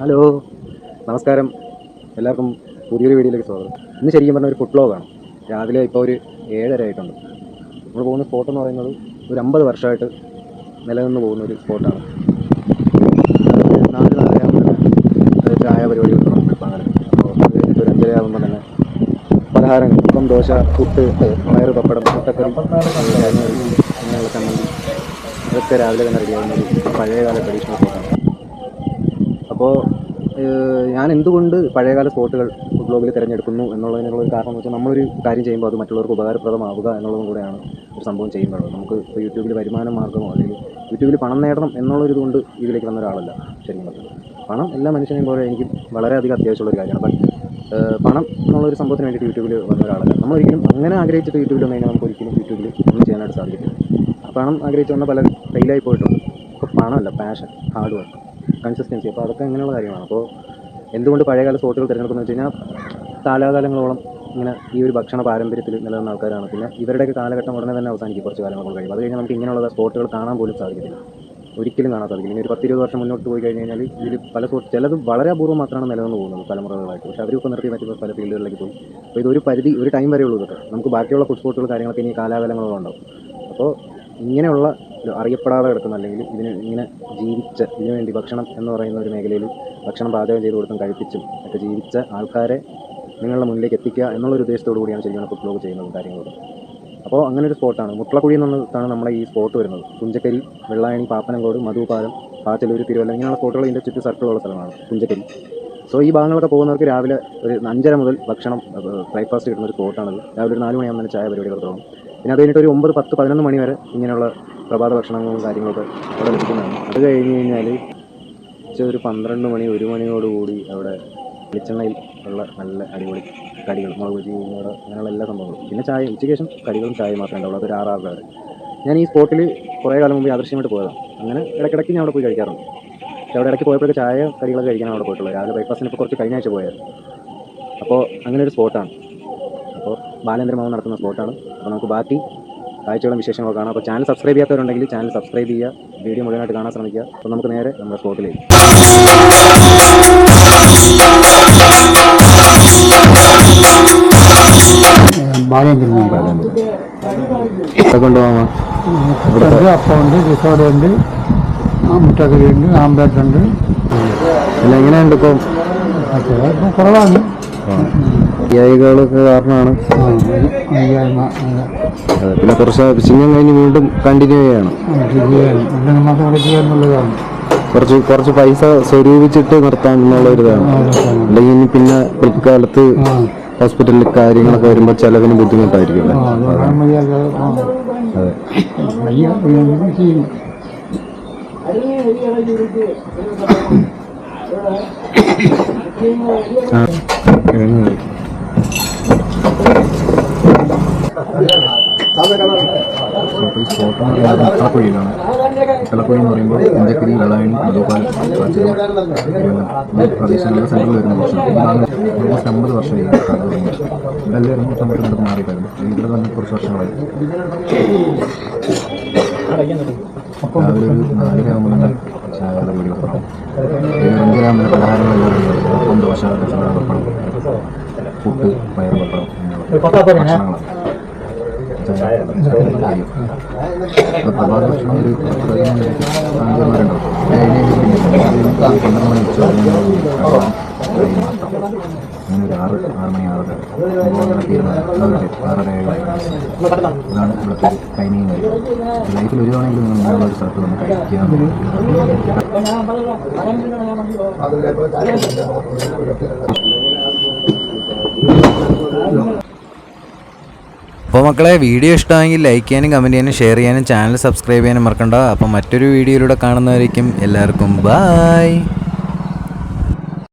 Hello നമസ്കാരം. എല്ലാവർക്കും പുതിയൊരു വീഡിയോയിലേക്ക് സ്വാഗതം. ഇന്ന് ശരിക്കും പറഞ്ഞ ഒരു ഫുഡ് വ്ളോഗാണ് രാവിലെ ഇപ്പോൾ ഒരു ഏഴര ആയിട്ടുണ്ട്. നമ്മൾ പോകുന്ന സ്പോട്ട് എന്ന് പറയുന്നത് ഒരു അമ്പത് വർഷമായിട്ട് നിലനിന്ന് പോകുന്ന ഒരു സ്പോട്ടാണ് നാല് നാലരയാകുമ്പോൾ ചായ പരിപാടി തുടങ്ങും അങ്ങനെ അപ്പോൾ ഒരു അഞ്ചര ആകുമ്പോൾ തന്നെ പലഹാരങ്ങൾ ഇപ്പം ദോശ പുട്ട് പയർ പപ്പടം മുട്ടക്കറി അങ്ങനെയുള്ള ചമ്മന്തി ഇതൊക്കെ രാവിലെ തന്നെ റെഡിയാകുന്ന ഒരു പഴയകാല ട്രഡീഷണൽ സ്പോട്ടാണ് അപ്പോൾ ഞാൻ എന്തുകൊണ്ട് പഴയകാല സ്പോട്ടുകൾ ഫുഡ് ബ്ലോഗിൽ തിരഞ്ഞെടുക്കുന്നു എന്നുള്ളതിനുള്ള ഒരു കാരണം എന്ന് വെച്ചാൽ നമ്മളൊരു കാര്യം ചെയ്യുമ്പോൾ അത് മറ്റുള്ളവർക്ക് ഉപകാരപ്രദമാവുക എന്നുള്ളതും കൂടെയാണ് ഒരു സംഭവം ചെയ്യുന്നത്. നമുക്ക് ഇപ്പോൾ യൂട്യൂബിൽ വരുമാന മാർഗമോ അല്ലെങ്കിൽ യൂട്യൂബിൽ പണം നേടണം എന്നുള്ളൊരു കൊണ്ട് ഇതിലേക്ക് വന്ന ഒരാളല്ല ശരിക്കും പറഞ്ഞത് പണം എല്ലാ മനുഷ്യനെയും പോലെ എനിക്ക് വളരെയധികം അത്യാവശ്യമുള്ള ഒരു കാര്യമാണ്. ബട്ട് പണം എന്നുള്ളൊരു സംഭവത്തിന് വേണ്ടിയിട്ട് യൂട്യൂബിൽ വന്ന ഒരാളല്ല. നമ്മളൊരിക്കലും അങ്ങനെ ആഗ്രഹിച്ചിട്ട് യൂട്യൂബിൽ വന്നു കഴിഞ്ഞാൽ നമുക്ക് ഒരിക്കലും യൂട്യൂബിൽ ഒന്നും ചെയ്യാനായിട്ട് സാധിക്കില്ല പണം ആഗ്രഹിച്ച് വന്ന പല ഫെയിലായി പോയിട്ടുണ്ട്. അപ്പോൾ പണമല്ല പാഷൻ ഹാർഡ് വർക്ക് കൺസിസ്റ്റൻസി അപ്പോൾ അതൊക്കെ അങ്ങനെയുള്ള കാര്യമാണ് അപ്പോൾ എന്തുകൊണ്ട് പഴയകാല സ്പോട്ടുകൾ തിരഞ്ഞെടുക്കുന്നത് വെച്ച് കഴിഞ്ഞാൽ കാലാകാലങ്ങളോളം ഇങ്ങനെ ഈ ഒരു ഭക്ഷണ പാരമ്പര്യത്തിൽ നിലനിന്ന ആൾക്കാരാണ്. പിന്നെ ഇവരുടെയൊക്കെ കാലഘട്ടം ഉടനെ തന്നെ അവസാനിക്കും കുറച്ച് കാലങ്ങൾ കഴിയും അത് കഴിഞ്ഞാൽ നമുക്ക് ഇങ്ങനെയുള്ള സ്പോട്ടുകൾ കാണാൻ പോലും സാധിക്കത്തില്ല. ഒരിക്കലും കാണാൻ സാധിക്കില്ല. ഇനി ഒരു പത്തിരുപത് വർഷം മുന്നോട്ട് പോയി കഴിഞ്ഞ് കഴിഞ്ഞാൽ ഇതിൽ പല സ്പോട്ട് ചിലത് വളരെ അപൂർവം മാത്രമാണ് നിലനിന്ന് പോകുന്നത് തലമുറകളായിട്ട്. പക്ഷേ അവരൊക്കെ നിർത്തി മറ്റു പല ഫീൽഡുകളിലേക്ക് പോകും അപ്പോൾ ഇതൊരു പരിധി ഒരു ടൈം വരെയുള്ളൂ ഇതൊക്കെ. നമുക്ക് ബാക്കിയുള്ള ഫുഡ് സ്പോട്ടുകൾ കാര്യങ്ങളൊക്കെ ഇനി കാലാകാലങ്ങളോളം ഉണ്ടാവും. അപ്പോൾ ഇങ്ങനെയുള്ള അറിയപ്പെടാതെ കിടക്കുന്ന. അല്ലെങ്കിൽ ഇതിന് ഇങ്ങനെ ജീവിച്ച ഇതിനു വേണ്ടി ഭക്ഷണം എന്ന് പറയുന്ന ഒരു മേഖലയിൽ ഭക്ഷണം പാചകം ചെയ്ത് കൊടുത്തും കഴിപ്പിച്ചും ഒക്കെ ജീവിച്ച ആൾക്കാരെ നിങ്ങളുടെ മുന്നിലേക്ക് എത്തിക്കുക എന്നുള്ളൊരു ഉദ്ദേശത്തോടു കൂടിയാണ് ശരിക്കും ഫുഡ് ബ്ലോഗ് ചെയ്യുന്നതും കാര്യങ്ങളും. അപ്പോൾ അങ്ങനെ ഒരു സ്പോട്ടാണ് മുട്ടളക്കുഴി എന്നുള്ളതാണ് നമ്മുടെ ഈ സ്പോട്ട് വരുന്നത്. പുഞ്ചക്കരി വെള്ളായണി പാപ്പനംകോട് മധുപാലം പാച്ചലൂർ തിരുവല്ല ഇങ്ങനെയുള്ള സ്പോട്ടുകൾ ഇതിന്റെ ചുറ്റു സർക്കിളുള്ള സ്ഥലമാണ് പുഞ്ചക്കരി. സോ ഈ ഭാഗങ്ങളൊക്കെ പോകുന്നവർക്ക് രാവിലെ ഒരു അഞ്ചര മുതൽ ഭക്ഷണം ബ്രേക്ക്ഫാസ്റ്റ് കിട്ടുന്ന ഒരു സ്പോട്ടാണത് രാവിലെ ഒരു നാല് മണിയാകുമ്പോൾ ചായ പരിപാടികൾ തുടങ്ങും. പിന്നെ അത് കഴിഞ്ഞിട്ട് ഒരു ഒമ്പത് പത്ത് പതിനൊന്ന് മണി വരെ ഇങ്ങനെയുള്ള പ്രഭാത ഭക്ഷണങ്ങളും കാര്യങ്ങളൊക്കെ അവിടെ ലഭിക്കുന്നതാണ്. അത് കഴിഞ്ഞ് കഴിഞ്ഞാൽ ഉച്ച ഒരു പന്ത്രണ്ട് മണി ഒരു മണിയോടുകൂടി അവിടെ വെളിച്ചെണ്ണയിൽ ഉള്ള നല്ല അടിപൊളി കടികൾ മുളക് ബജി ഉള്ളിവട അങ്ങനെയുള്ള എല്ലാ സംഭവങ്ങളും. പിന്നെ ചായ ഉച്ചയ്ക്ക് ശേഷം കടികളും ചായ മാത്രമേ ഉണ്ടാവുള്ളൂ. അതൊരു ആറാറ് വരെ ഞാൻ ഈ സ്പോട്ടിൽ കുറേ കാലം മുമ്പ് ആദർശമായിട്ട് പോയതാണ് അങ്ങനെ ഇടയ്ക്കിടയ്ക്ക് ഞാൻ അവിടെ പോയി കഴിക്കാറുണ്ട്. പക്ഷേ അവിടെ ഇടയ്ക്ക് പോയപ്പോഴൊക്കെ ചായ കടികളൊക്കെ കഴിക്കാൻ അവിടെ പോയിട്ടുള്ളത് രാവിലെ ബ്രേക്ക്ഫാസ്റ്റിന് ഇപ്പോൾ കുറച്ച് കഴിഞ്ഞ ആഴ്ച പോയായിരുന്നു. അപ്പോൾ അങ്ങനെ ഒരു സ്പോട്ടാണ് അപ്പോൾ ബാലേന്ദ്രമാവ് നടത്തുന്ന സ്പോട്ടാണ് അപ്പോൾ നമുക്ക് ബാക്കി കാഴ്ചകളും വിശേഷങ്ങളും കാണാം അപ്പോൾ ചാനൽ സബ്സ്ക്രൈബ് ചെയ്യാത്തവരുണ്ടെങ്കിൽ ചാനൽ സബ്സ്ക്രൈബ് ചെയ്യുക വീഡിയോ മുഴുവനായിട്ട് കാണാൻ ശ്രമിക്കുക അപ്പോൾ നമുക്ക് നേരെ നമ്മുടെ സ്പോട്ടിലേക്ക് ഉണ്ട് പിന്നെ എങ്ങനെയുണ്ട് ഇപ്പം കുറവാണ് വ്യായികളൊക്കെ കാരണമാണ്. പിന്നെ കുറച്ച് ചിങ്ങം കഴിഞ്ഞ് വീണ്ടും കണ്ടിന്യൂ ചെയ്യാണ്. കുറച്ച് കുറച്ച് പൈസ സ്വരൂപിച്ചിട്ട് നിർത്താൻ എന്നുള്ള ഒരു ഇതാണ്. അല്ലെങ്കിൽ ഇനി പിന്നെ പിൽക്കാലത്ത് ഹോസ്പിറ്റലിൽ കാര്യങ്ങളൊക്കെ വരുമ്പോൾ ചിലവിന് ബുദ്ധിമുട്ടായിരിക്കും. അതെ. അപ്പോൾ ഈ സ്പോട്ടെന്ന് പറയുന്നത് മുട്ടളക്കുഴിയിലാണ് മുട്ടളക്കുഴി എന്ന് പറയുമ്പോൾ ഇന്ത്യക്കുരി വെള്ളായണി മധുപാൽ കാച്ചിലും പ്രദേശങ്ങളുടെ സെൻട്രൽ വരുന്ന പ്രശ്നം ഇതാണ് ഓൾമോസ്റ്റ് അമ്പത് വർഷമായി കട തുടങ്ങി ഇതെല്ലാം എല്ലാവരും അങ്ങോട്ടും കണ്ടത് മാറിയിട്ടായിരുന്നു ഇവിടെ തന്നെ കുറച്ച് വർഷങ്ങളായി. രാവിലെ ഒരു നാലര ആകുമ്പോൾ തന്നെ ചായ പരിപാടി തുടങ്ങും ഒരു അഞ്ചര ആകുമ്പോൾ പലഹാരങ്ങളെല്ലാം ഉണ്ട് അപ്പം ദോശ പപ്പടം പപ്പടം അങ്ങനെയുള്ള ഭക്ഷണങ്ങളാണ് പ്രഭാത ഭക്ഷണം ഒരു അഞ്ചുമാരുണ്ടാവും പന്ത്രണ്ട് മണി ഉച്ച അങ്ങനെ ഒരു ആറ് ആറ് മണി ആറര ആറര ഏഴ് അതാണ് ഇവിടുത്തെ ടൈമിങ് ലൈഫിൽ ഒരു തവണയെങ്കിലും നിങ്ങൾ ഇങ്ങനെയുള്ള ഒരു സ്ഥലത്ത് വന്ന് കഴിക്കുക അപ്പോൾ മക്കളെ വീഡിയോ ഇഷ്ടമായെങ്കിൽ ലൈക്ക് ചെയ്യാനും കമന്റ് ചെയ്യാനും ഷെയർ ചെയ്യാനും ചാനൽ സബ്സ്ക്രൈബ് ചെയ്യാനും മറക്കണ്ട. അപ്പോൾ മറ്റൊരു വീഡിയോയിലൂടെ കാണുന്നവരേക്കും എല്ലാവർക്കും ബായ്